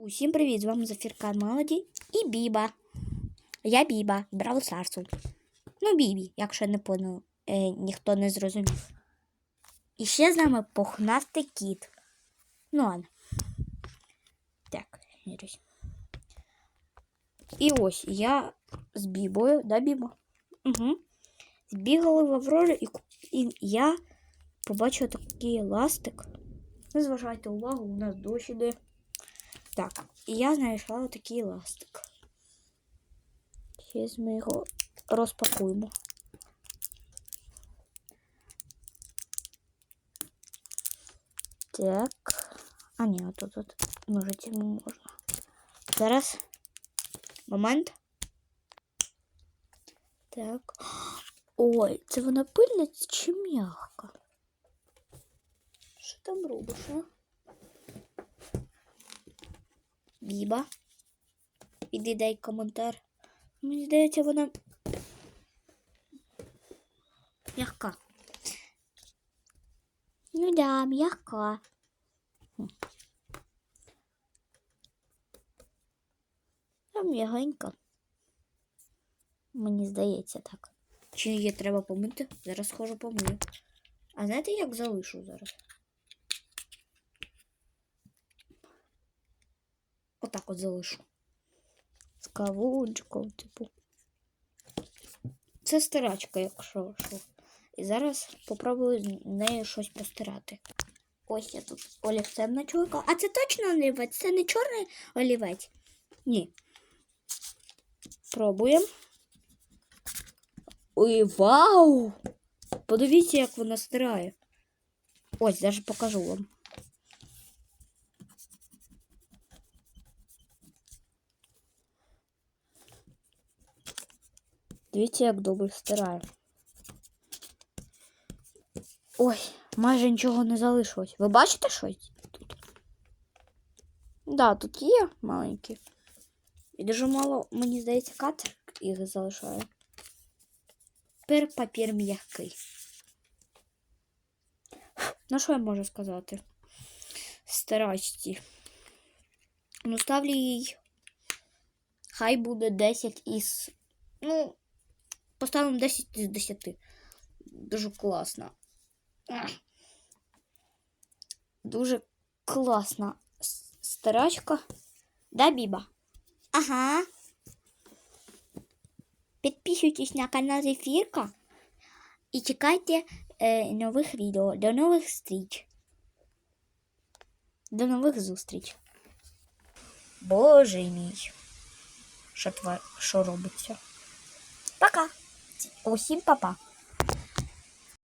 Усім привіт! З вами Зафірка Молоді і Біба. Я Біба, з Бравл Старсу. Ну, Бібі, якщо не поняв, е, ніхто не зрозумів. І ще з нами пухнастий кіт. Ну ладно. Так, мірюсь. І ось я з Бібою, да, Біба? Угу. Збігали в Аврорі і, і я побачила такий ластик. Не зважайте увагу, у нас дощ іде. Так, і я знайшла такий ластик. Зараз ми його розпакуємо. Так. А, ні, отут от ножицями можна. Зараз. Момент. Так. Ой, це вона пильна чи м'яка? Що там робиш, а? Біба. Іди дай коментар. Мені здається, вона м'яка. Ну да, м'яка. М'ягенька. Мені здається так. Чи її треба помити? Зараз схожу помию. А знаєте, як залишу зараз? Отак от залишу. З кавунчиком, типу. Це стирачка, якщо що. І зараз попробую нею щось постирати. Ось я тут олівцем начуркала. А це точно олівець? Це не чорний олівець? Ні. Пробуємо. Ой, вау! Подивіться, як вона стирає. Ось, даже покажу вам. Дивіться, як добре стирає. Ой, майже нічого не залишилось. Ви бачите щось тут? Да, тут є маленькі. І дуже мало, мені здається, катер їх залишає. Тепер папір м'який. Ну, що я можу сказати? Старачці. Ну, ставлю їй. Хай буде 10 із. Ну, поставимо 10 із 10. Дуже класно. Дуже класна старачка. Да, Біба? Ага. Підписуйтесь на канал Зефірка і чекайте е, нових відео. До нових зустріч. До нових зустріч. Боже мій. Що, тва... Що робиться? Пока. Усім па-па.